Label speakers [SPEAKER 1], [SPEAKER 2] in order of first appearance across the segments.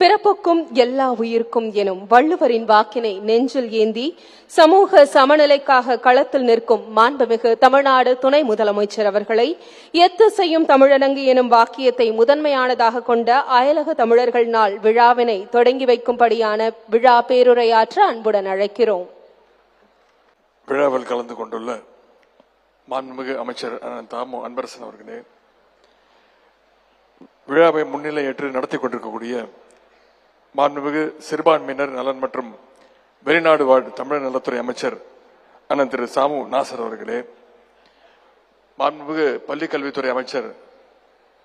[SPEAKER 1] பிறப்புக்கும் எல்லா உயிர்க்கும் எனும் வள்ளுவரின் வாக்கினை நெஞ்சில் ஏந்தி சமூக சமநிலைக்காக களத்தில் நிற்கும் மாண்புமிகு தமிழ்நாடு துணை முதலமைச்சர் அவர்களை எத்து செய்யும் தமிழனங்கு எனும் வாக்கியத்தை முதன்மையானதாக கொண்ட அயலக தமிழர்கள் நாள் விழாவினை தொடங்கி வைக்கும்படியான விழா பேருரையாற்ற அன்புடன் அழைக்கிறோம்.
[SPEAKER 2] விழாவில் கலந்து கொண்டுள்ள மாண்புமிகு அமைச்சர் தாமு அன்பரசன் அவர்களே விழாவை முன்னிலையற்று நடத்தி கொண்டிருக்கக்கூடிய மாண்புமிகு சிறுபான்மையினர் நலன் மற்றும் வெளிநாடு வாழ் தமிழர் நலத்துறை அமைச்சர் அண்ணன் திரு சாமு நாசர் அவர்களே. மாண்புமிகு பள்ளிக் கல்வித்துறை அமைச்சர்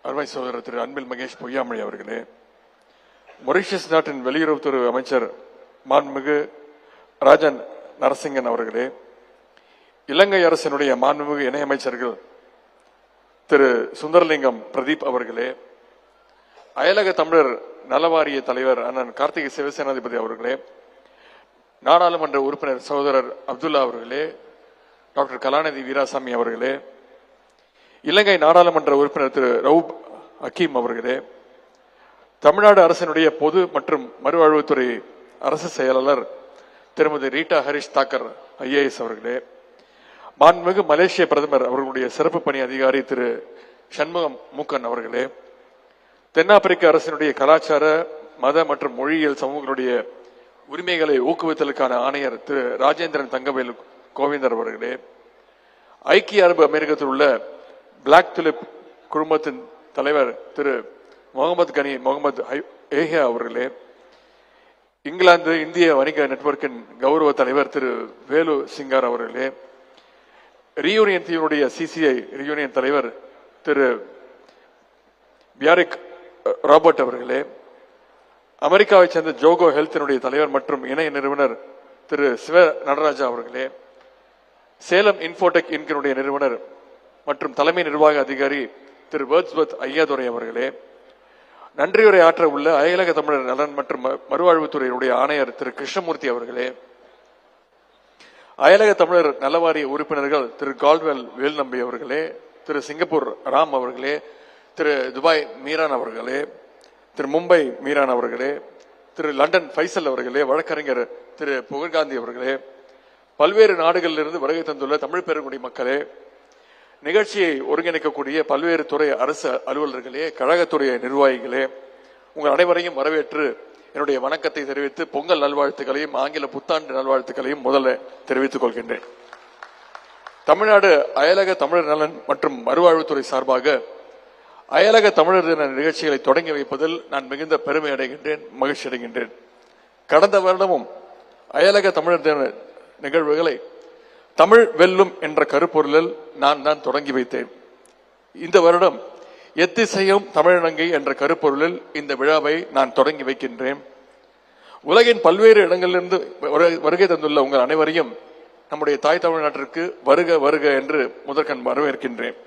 [SPEAKER 2] அருமை சகோதரர் திரு அன்பில் மகேஷ் பொய்யாமொழி அவர்களே. மொரிஷியஸ் நாட்டின் வெளியுறவுத்துறை அமைச்சர் மாண்புமிகு ராஜன் நரசிங்கன் அவர்களே. இலங்கை அரசினுடைய மாண்புமிகு இணையமைச்சர்கள் திரு சுந்தரலிங்கம் பிரதீப் அவர்களே. அயலக தமிழர் நலவாரிய தலைவர் அண்ணன் கார்த்திகை சிவசேனாதிபதி அவர்களே நாடாளுமன்ற உறுப்பினர் சகோதரர் அப்துல்லா அவர்களே டாக்டர் கலாநிதி வீராசாமி அவர்களே இலங்கை நாடாளுமன்ற உறுப்பினர் திரு ரவுப் ஹக்கீம் அவர்களே தமிழ்நாடு அரசினுடைய பொது மற்றும் மறுவாழ்வுத்துறை அரசு செயலாளர் திருமதி ரீட்டா ஹரிஷ் தாக்கர் ஐஏஎஸ் அவர்களே மாண்புமிகு மலேசிய பிரதமர் அவர்களுடைய சிறப்பு பணி அதிகாரி திரு சண்முகம் மூக்கன் அவர்களே தென்னாப்பிரிக்க அரசினுடைய கலாச்சார மத மற்றும் மொழியியல் சமூகங்களுடைய உரிமைகளை ஊக்குவித்தலுக்கான ஆணையர் திரு ராஜேந்திரன் தங்கவேலு கோவிந்தர் அவர்களே ஐக்கிய அரபு அமெரிக்கத்தில் உள்ள பிளாக் துலிப் குழுமத்தின் தலைவர் திரு முகமது கனி முகமது ஏஹியா அவர்களே இங்கிலாந்து இந்திய வணிக நெட்வொர்க்கின் கௌரவ தலைவர் திரு வேலு சிங்கார் அவர்களே ரீயூனியன் தீவுடைய சிசிஐ ரீயூனியன் தலைவர் திரு பியாரிக் ராபர்ட் அவர்களே அமெரிக்காவைச் சேர்ந்த ஜோகோ ஹெல்த்தினுடைய தலைவர் மற்றும் இணைய நிறுவனர் திரு சிவ நடராஜா அவர்களே சேலம் இன்ஃபோடெக் இன்கினுடைய நிறுவனர் மற்றும் தலைமை நிர்வாக அதிகாரி திரு வேர்ட்ஸ்வர்த் ஐயாதுரை அவர்களே நன்றியுரை ஆற்ற உள்ள அயலக தமிழர் நலன் மற்றும் ம- மறுவாழ்வுத்துறையினுடைய ஆணையர் திரு கிருஷ்ணமூர்த்தி அவர்களே அயலக தமிழர் நலவாரிய உறுப்பினர்கள் திரு கால்வெல் வேல்நம்பி அவர்களே திரு சிங்கப்பூர் ராம் அவர்களே திரு துபாய் மீரான் அவர்களே திரு மும்பை மீரான் அவர்களே திரு லண்டன் ஃபைசல் அவர்களே வழக்கறிஞர் திரு புகழ்காந்தி அவர்களே பல்வேறு நாடுகளிலிருந்து வருகை தந்துள்ள தமிழ் பெருங்குடி மக்களே நிகழ்ச்சியை ஒருங்கிணைக்கக்கூடிய பல்வேறு துறை அரசு அலுவலர்களே கழகத்துறை நிர்வாகிகளே உங்கள் அனைவரையும் வரவேற்று என்னுடைய வணக்கத்தை தெரிவித்து பொங்கல் நல்வாழ்த்துக்களையும் ஆங்கில புத்தாண்டு நல்வாழ்த்துக்களையும் முதல்ல தெரிவித்துக் கொள்கின்றேன். தமிழ்நாடு அயலக தமிழர் நலன் மற்றும் மறுவாழ்வுத்துறை சார்பாக அயலக தமிழர் தின நிகழ்ச்சிகளை தொடங்கி வைப்பதில் நான் மிகுந்த பெருமை அடைகின்றேன் மகிழ்ச்சி அடைகின்றேன். கடந்த வருடமும் அயலக தமிழர் தின நிகழ்வுகளை தமிழ் வெல்லும் என்ற கருப்பொருளில் நான் தான் தொடங்கி வைத்தேன். இந்த வருடம் எத்திசையும் தமிழங்கை என்ற கருப்பொருளில் இந்த விழாவை நான் தொடங்கி வைக்கின்றேன். உலகின் பல்வேறு இடங்களிலிருந்து வருகை தந்துள்ள உங்கள் அனைவரையும் நம்முடைய தாய் தமிழ்நாட்டிற்கு வருக வருக என்று முதற்கண் வரவேற்கின்றேன்.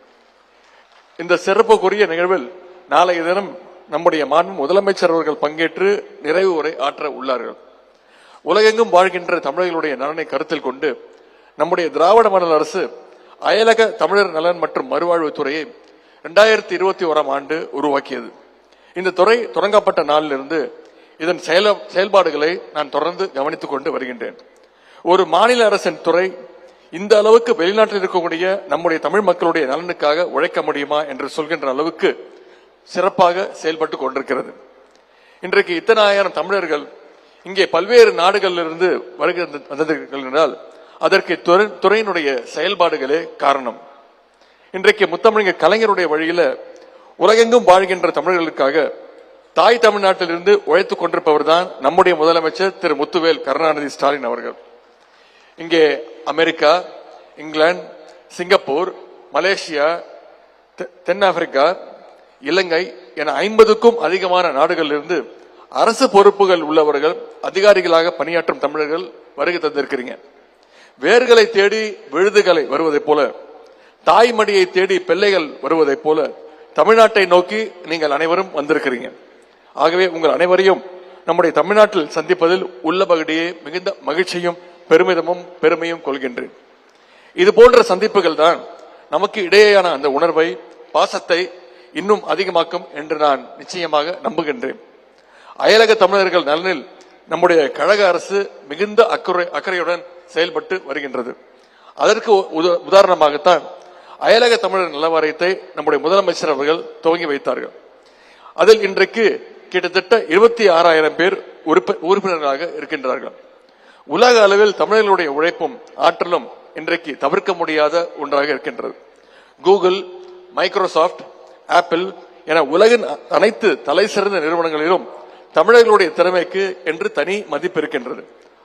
[SPEAKER 2] இந்த சிறப்புக்குரிய நிகழ்வில் நாளைய தினம் நம்முடைய மாண்பு முதலமைச்சர் அவர்கள் பங்கேற்று நிறைவு உரை ஆற்ற உள்ளார்கள். உலகெங்கும் வாழ்கின்ற தமிழர்களுடைய நலனை கருத்தில் கொண்டு நம்முடைய திராவிட மாடல் அரசு அயலக தமிழர் நலன் மற்றும் மறுவாழ்வு துறையை இரண்டாயிரத்தி இருபத்தி ஓராம் ஆண்டு உருவாக்கியது. இந்த துறை தொடங்கப்பட்ட நாளிலிருந்து இதன் செயல செயல்பாடுகளை நான் தொடர்ந்து கவனித்துக் கொண்டு வருகின்றேன். ஒரு மாநில அரசின் துறை இந்த அளவுக்கு வெளிநாட்டில் இருக்கக்கூடிய நம்முடைய தமிழ் மக்களுடைய நலனுக்காக உழைக்க முடியுமா என்று சொல்கின்ற அளவுக்கு சிறப்பாக செயல்பட்டு கொண்டிருக்கிறது. இன்றைக்கு இத்தனை ஆயிரம் தமிழர்கள் இங்கே பல்வேறு நாடுகளிலிருந்து வருகை வந்திருக்கிறார்கள் என்றால் அதற்கு துறையினுடைய செயல்பாடுகளே காரணம். இன்றைக்கு முத்தமிழர் கலைஞருடைய வழியில உலகெங்கும் வாழ்கின்ற தமிழர்களுக்காக தாய் தமிழ்நாட்டிலிருந்து உழைத்துக் கொண்டிருப்பவர் தான் நம்முடைய முதலமைச்சர் திரு முத்துவேல் கருணாநிதி ஸ்டாலின் அவர்கள். இங்கே அமெரிக்கா இங்கிலாந்து சிங்கப்பூர் மலேசியா தெ- தென்னாப்பிரிக்கா இலங்கை என ஐம்பதுக்கும் அதிகமான நாடுகளிலிருந்து அரசு பொறுப்புகள் உள்ளவர்கள் அதிகாரிகளாக பணியாற்றும் தமிழர்கள் வருகை தந்திருக்கிறீங்க. வேர்களை தேடி விழுதுகளை வருவதைப் போல தாய்மடியை தேடி பிள்ளைகள் வருவதைப் போல தமிழ்நாட்டை நோக்கி நீங்கள் அனைவரும் வந்திருக்கிறீங்க. ஆகவே உங்கள் அனைவரையும் நம்முடைய தமிழ்நாட்டில் சந்திப்பதில் உள்ள பகுதியே மிகுந்த மகிழ்ச்சியும் பெருமிதமும் பெருமையும் கொள்கின்றேன். இது போன்ற சந்திப்புகள் தான் நமக்கு இடையேயான அந்த உணர்வை பாசத்தை இன்னும் அதிகமாக்கும் என்று நான் நிச்சயமாக நம்புகின்றேன். அயலக தமிழர்கள் நலனில் நம்முடைய கழக அரசு மிகுந்த அக்கறை அக்கறையுடன் செயல்பட்டு வருகின்றது. அதற்கு உத- உதாரணமாகத்தான் அயலக தமிழர் நல வாரியத்தை நம்முடைய முதலமைச்சர் அவர்கள் துவங்கி வைத்தார்கள். அதில் இன்றைக்கு கிட்டத்தட்ட இருபத்தி ஆறாயிரம் பேர் உறுப்பினர்களாக இருக்கின்றார்கள். உலக அளவில் தமிழர்களுடைய உழைப்பும் ஆற்றலும் இன்றைக்கு தவிர்க்க முடியாத ஒன்றாக இருக்கின்றது. கூகுள் மைக்ரோசாஃப்ட் ஆப்பிள் என உலகின் அனைத்து தலை சிறந்த நிறுவனங்களிலும் தமிழர்களுடைய திறமைக்கு என்று தனி மதிப்பு இருக்கின்றது.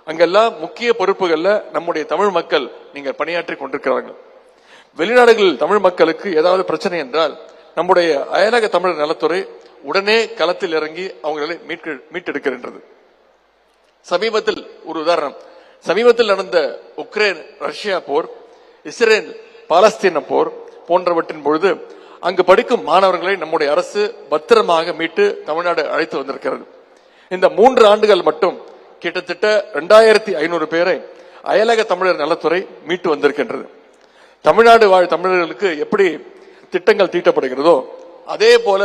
[SPEAKER 2] அங்கெல்லாம் முக்கிய பொறுப்புகள்ல நம்முடைய தமிழ் மக்கள் நீங்கள் பணியாற்றி கொண்டிருக்கிறார்கள். வெளிநாடுகளில் தமிழ் மக்களுக்கு ஏதாவது பிரச்சனை என்றால் நம்முடைய அயலக தமிழர் நலத்துறை உடனே களத்தில் இறங்கி அவங்களை மீட்டெடுக்கின்றது. சமீபத்தில் ஒரு உதாரணம். சமீபத்தில் நடந்த உக்ரைன் ரஷ்யா போர் இஸ்ரேல் பாலஸ்தீன போர் போன்றவற்றின் பொழுது அங்கு படிக்கும் மாணவர்களை நம்முடைய அரசு பத்திரமாக மீட்டு தமிழ்நாடு அழைத்து வந்திருக்கிறது. இந்த மூன்று ஆண்டுகள் மட்டும் கிட்டத்தட்ட ரெண்டாயிரத்தி ஐநூறு பேரை அயலக தமிழர் நலத்துறை மீட்டு வந்திருக்கின்றது. தமிழ்நாடு வாழ் தமிழர்களுக்கு எப்படி திட்டங்கள் தீட்டப்படுகிறதோ அதே போல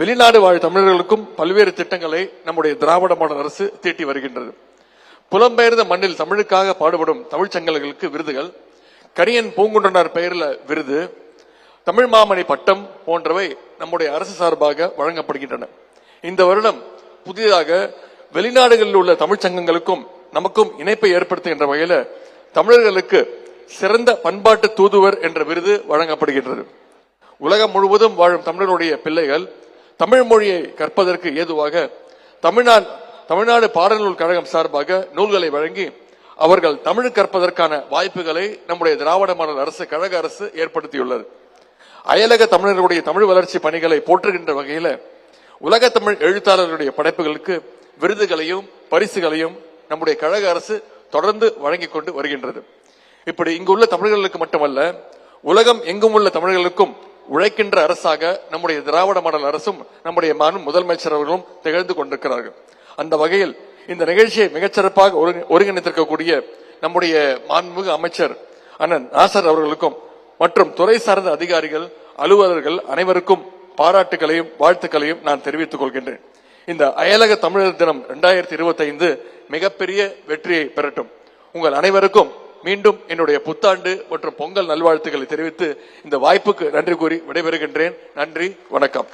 [SPEAKER 2] வெளிநாடு வாழ் தமிழர்களுக்கும் பல்வேறு திட்டங்களை நம்முடைய திராவிட மாடல் அரசு தீட்டி வருகின்றது. புலம்பெயர்ந்த மண்ணில் தமிழுக்காக பாடுபடும் தமிழ்ச் சங்கங்களுக்கு விருதுகள். கரியன் பூங்குன்றனார் பெயரில் விருது. தமிழ் மாமணி பட்டம் போன்றவை நம்முடைய அரசு சார்பாக வழங்கப்படுகின்றன. இந்த வருடம் புதிதாக வெளிநாடுகளில் உள்ள தமிழ்ச் சங்கங்களுக்கும் நமக்கும் இணைப்பை ஏற்படுத்துகின்ற வகையில் தமிழர்களுக்கு சிறந்த பண்பாட்டு தூதுவர் என்ற விருது வழங்கப்படுகின்றது. உலகம் முழுவதும் வாழும் தமிழருடைய பிள்ளைகள் தமிழ் மொழியை கற்பதற்கு ஏதுவாக தமிழ்நாடு தமிழ்நாடு பாடநூல் கழகம் சார்பாக நூல்களை வழங்கி அவர்கள் தமிழ் கற்பதற்கான வாய்ப்புகளை நம்முடைய திராவிட மாடல் அரசு கழக அரசு ஏற்படுத்தியுள்ளது. அயலக தமிழர்களுடைய தமிழ் வளர்ச்சி பணிகளை போற்றுகின்ற வகையில உலக தமிழ் எழுத்தாளர்களுடைய படைப்புகளுக்கு விருதுகளையும் பரிசுகளையும் நம்முடைய கழக அரசு தொடர்ந்து வழங்கிக் கொண்டு வருகின்றது. இப்படி இங்குள்ள தமிழர்களுக்கு மட்டுமல்ல உலகம் எங்கும் உள்ள தமிழர்களுக்கும் உழைக்கின்ற அரசாக நம்முடைய திராவிட மாடல் அரசும் நம்முடைய மாநில முதலமைச்சர் அவர்களும் திகழ்ந்து கொண்டிருக்கிறார்கள். அந்த வகையில் இந்த நிகழ்ச்சியை மிகச்சிறப்பாக ஒருங்கிணைத்திருக்கக்கூடிய நம்முடைய மாண்புமிகு அமைச்சர் அண்ணன் நாசர் அவர்களுக்கும் மற்றும் துறை சார்ந்த அதிகாரிகள் அலுவலர்கள் அனைவருக்கும் பாராட்டுகளையும் வாழ்த்துக்களையும் நான் தெரிவித்துக் கொள்கின்றேன். இந்த அயலக தமிழர் தினம் இரண்டாயிரத்தி இருபத்தி ஐந்து மிகப்பெரிய வெற்றியை பெறட்டும். உங்கள் அனைவருக்கும் மீண்டும் என்னுடைய புத்தாண்டு மற்றும் பொங்கல் நல்வாழ்த்துக்களை தெரிவித்து இந்த வாய்ப்புக்கு நன்றி கூறி விடைபெறுகின்றேன். நன்றி வணக்கம்.